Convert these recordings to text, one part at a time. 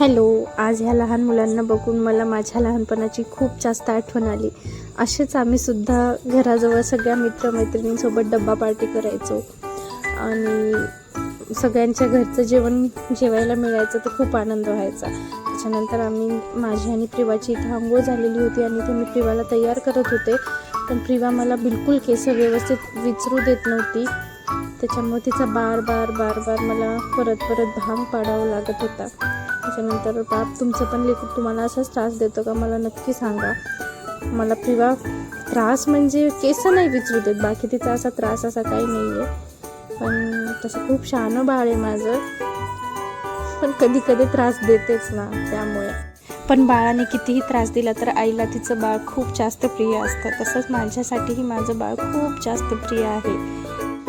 Hello आज ह्या लहान मुलांना बघून मला माझ्या लहानपणाची खूप जास्त आठवण आली. असेच आम्ही सुद्धा घराजवळ सगळ्या मित्रमैत्रिणींसोबत डब्बा पार्टी करायचो. आणि सगळ्यांच्या घरचं जेवण जेवायला मिळायचं तर खूप आनंद व्हायचा. त्याच्यानंतर आम्ही माझी आणि प्रिवाची इथे आंघोळ झालेली होती आणि ते मी प्रिवाला तयार करत होते. पण प्रिवा मला बिलकुल केस व्यवस्थित विचरू देत नव्हती. त्याच्यामुळे तिचा बार बार बार बार मला परत परत भांग पाडावा लागत होता. त्याच्यानंतर बाप तुमचं पण लेखक तुम्हाला असाच त्रास देतो का? मला नक्की सांगा. मला प्रिवा त्रास म्हणजे केस नाही विचारू देत. बाकी तिचा असा त्रास असा काही नाही आहे पण तसं खूप शहाणं बाळ आहे माझं. पण कधी कधी त्रास देतेच ना त्यामुळे. पण बाळाने कितीही त्रास दिला तर आईला तिचं बाळ खूप जास्त प्रिय असतं. तसंच माझ्यासाठीही माझं बाळ खूप जास्त प्रिय आहे.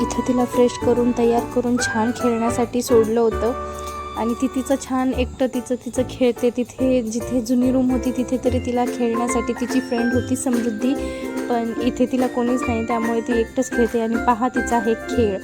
इथं तिला फ्रेश करून तयार करून छान खेळण्यासाठी सोडलं होतं. आणि ती तिचं छान एकटं तिचं तिचं खेळते तिथे जिथे जुनी रूम होती तिथे तरी तिला खेळण्यासाठी तिची फ्रेंड होती समृद्धी. पण इथे तिला कोणीच नाही त्यामुळे ती एकटंच खेळते आणि पहा तिचा हे खेळ.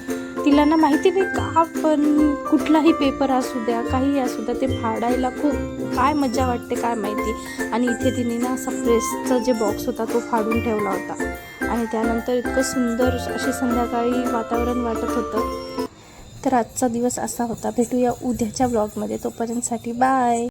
तिला ना माहिती नाही का पण कुठलाही पेपर असू द्या काही असू द्या ते फाडायला खूप काय मजा वाटते काय माहिती. आणि इथे तिने ना असा प्रेसचा जे बॉक्स होता तो फाडून ठेवला होता. आणि त्यानंतर इतकं सुंदर अशी संध्याकाळी वातावरण वाटत होतं. तर आजचा दिवस असा होता. भेटूया उद्याच्या ब्लॉगमध्ये तोपर्यंतसाठी बाय